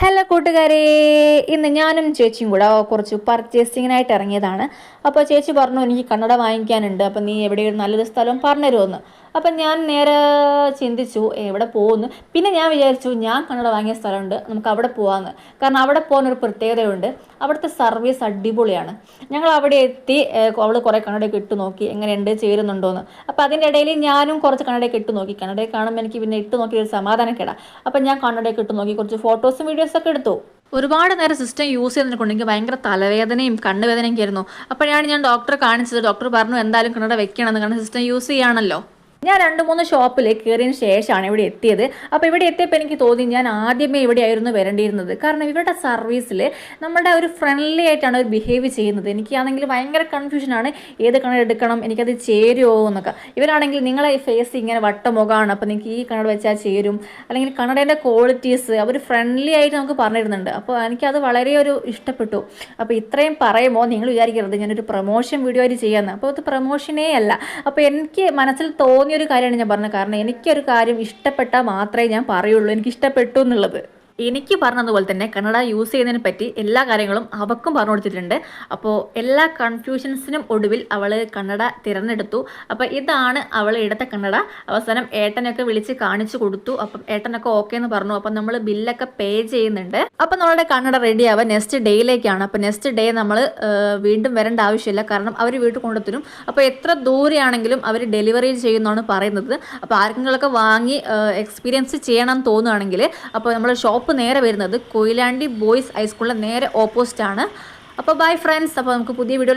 Hello കൂട്ടുകാരെ. ഇന്ന് ഞാനും ചേച്ചിയും കൂടെ കുറച്ച് പർച്ചേസിങ്ങിനായിട്ട് ഇറങ്ങിയതാണ്. അപ്പോൾ ചേച്ചി പറഞ്ഞു എനിക്ക് കണ്ണട വാങ്ങിക്കാനുണ്ട്. അപ്പം നീ എവിടെയൊരു നല്ലൊരു സ്ഥലം പറഞ്ഞു തരുമെന്ന് അപ്പം ഞാൻ നേരെ ചിന്തിച്ചു എവിടെ പോകുന്നു? പിന്നെ ഞാൻ വിചാരിച്ചു ഞാൻ കണ്ണട വാങ്ങിയ സ്ഥലമുണ്ട്. നമുക്ക് അവിടെ പോകാമെന്ന് കാരണം അവിടെ പോകാൻ ഒരു പ്രത്യേകതയുണ്ട്. അവിടുത്തെ സർവീസ് അടിപൊളിയാണ്. ഞങ്ങൾ അവിടെ എത്തി അവൾ കുറേ കണ്ണടയൊക്കെ ഇട്ട് നോക്കി. എങ്ങനെയുണ്ട് ചേരുന്നുണ്ടോയെന്ന് അപ്പോൾ അതിന്റെ ഇടയിൽ ഞാനും കുറച്ച് കണ്ണടയൊക്കെ ഇട്ട് നോക്കി. കണ്ണടയൊക്കെ കാണുമ്പോൾ എനിക്ക് പിന്നെ ഇട്ട് നോക്കി ഒരു സമാധാനക്കേടാ അപ്പം ഞാൻ കണ്ണടയൊക്കെ ഇട്ട് നോക്കി. കുറച്ച് ഫോട്ടോസും വീഡിയോസൊക്കെ എടുത്തു. ഒരുപാട് നേരം സിസ്റ്റം യൂസ് ചെയ്തിട്ടുണ്ട് എനിക്ക് ഭയങ്കര തലവേദനയും കണ്ണുവേദനയൊക്കെ ആയിരുന്നു. അപ്പോഴാണ് ഞാൻ ഡോക്ടറെ കാണിച്ചത്. ഡോക്ടർ പറഞ്ഞു എന്തായാലും കണ്ണട വെക്കണം കാരണം സിസ്റ്റം യൂസ് ചെയ്യാണല്ലോ. ഞാൻ രണ്ട് മൂന്ന് ഷോപ്പിൽ കയറിയതിന് ശേഷമാണ് ഇവിടെ എത്തിയത്. അപ്പോൾ ഇവിടെ എത്തിയപ്പോൾ എനിക്ക് തോന്നി ഞാൻ ആദ്യമേ ഇവിടെ ആയിരുന്നു വരേണ്ടിയിരുന്നത്. കാരണം ഇവരുടെ സർവീസിൽ നമ്മുടെ ഒരു ഫ്രണ്ട്ലി ആയിട്ടാണ് അവർ ബിഹേവ് ചെയ്യുന്നത്. എനിക്കാണെങ്കിൽ ഭയങ്കര കൺഫ്യൂഷനാണ് ഏത് കണ്ണട എടുക്കണം? എനിക്കത് ചേരുമോ എന്നൊക്കെ. ഇവരാണെങ്കിൽ നിങ്ങളെ ഫേസ് ഇങ്ങനെ വട്ടമുഖമാണ് അപ്പോൾ നിങ്ങൾക്ക് ഈ കണ്ണട വെച്ചാൽ ചേരും. അല്ലെങ്കിൽ കണ്ണടേന്റെ ക്വാളിറ്റീസ് അവർ ഫ്രണ്ട്ലി ആയിട്ട് നമുക്ക് പറഞ്ഞിരുന്നുണ്ട്. അപ്പോൾ എനിക്കത് വളരെ ഒരു ഇഷ്ടപ്പെട്ടു. അപ്പോൾ ഇത്രയും പറയുമ്പോൾ നിങ്ങൾ വിചാരിക്കരുത്. ഞാനൊരു പ്രൊമോഷൻ വീഡിയോ ആയിട്ട് ചെയ്യാമെന്ന് അപ്പോൾ അത് പ്രൊമോഷനേ അല്ല. അപ്പോൾ എനിക്ക് മനസ്സിൽ തോന്നിയൊരു കാര്യമാണ് ഞാൻ പറഞ്ഞത്. കാരണം എനിക്കൊരു കാര്യം ഇഷ്ടപ്പെട്ടാൽ മാത്രമേ ഞാൻ പറയുള്ളൂ. എനിക്ക് ഇഷ്ടപ്പെട്ടു എന്നുള്ളത്. എനിക്ക് പറഞ്ഞതുപോലെ തന്നെ കന്നഡ യൂസ് ചെയ്യുന്നതിനെ പറ്റി എല്ലാ കാര്യങ്ങളും അവക്കും പറഞ്ഞു കൊടുത്തിട്ടുണ്ട്. അപ്പോൾ എല്ലാ കൺഫ്യൂഷൻസിനും ഒടുവിൽ അവൾ കന്നഡ തിരഞ്ഞെടുത്തു. അപ്പോൾ ഇതാണ് അവൾ എടുത്ത കന്നഡ. അവസാനം ഏട്ടനൊക്കെ വിളിച്ച് കാണിച്ചു കൊടുത്തു. അപ്പം ഏട്ടനൊക്കെ ഓക്കെ എന്ന് പറഞ്ഞു. അപ്പം നമ്മൾ ബില്ലൊക്കെ പേ ചെയ്യുന്നുണ്ട്. അപ്പം നമ്മളുടെ കന്നഡ റെഡി നെക്സ്റ്റ് ഡേയിലേക്കാണ് അപ്പോൾ നെക്സ്റ്റ് ഡേ നമ്മൾ വീണ്ടും വരേണ്ട ആവശ്യമില്ല. കാരണം അവർ വീട്ടിൽ കൊണ്ടുത്തരും അപ്പോൾ എത്ര ദൂരെയാണെങ്കിലും അവർ ഡെലിവറി ചെയ്യുന്നതാണ് പറയുന്നത്. അപ്പോൾ ആർക്കെങ്കിലുമൊക്കെ വാങ്ങി എക്സ്പീരിയൻസ് ചെയ്യണം തോന്നുകയാണെങ്കിൽ അപ്പോൾ നമ്മൾ ഷോപ്പ് നേരെ വരുന്നത് കൊയിലാണ്ടി ബോയ്സ് ഹൈസ്കൂളിന്റെ നേരെ ഓപ്പോസിറ്റാണ് അപ്പോൾ ബൈ ഫ്രണ്ട്സ് അപ്പോൾ നമുക്ക് പുതിയ വീഡിയോ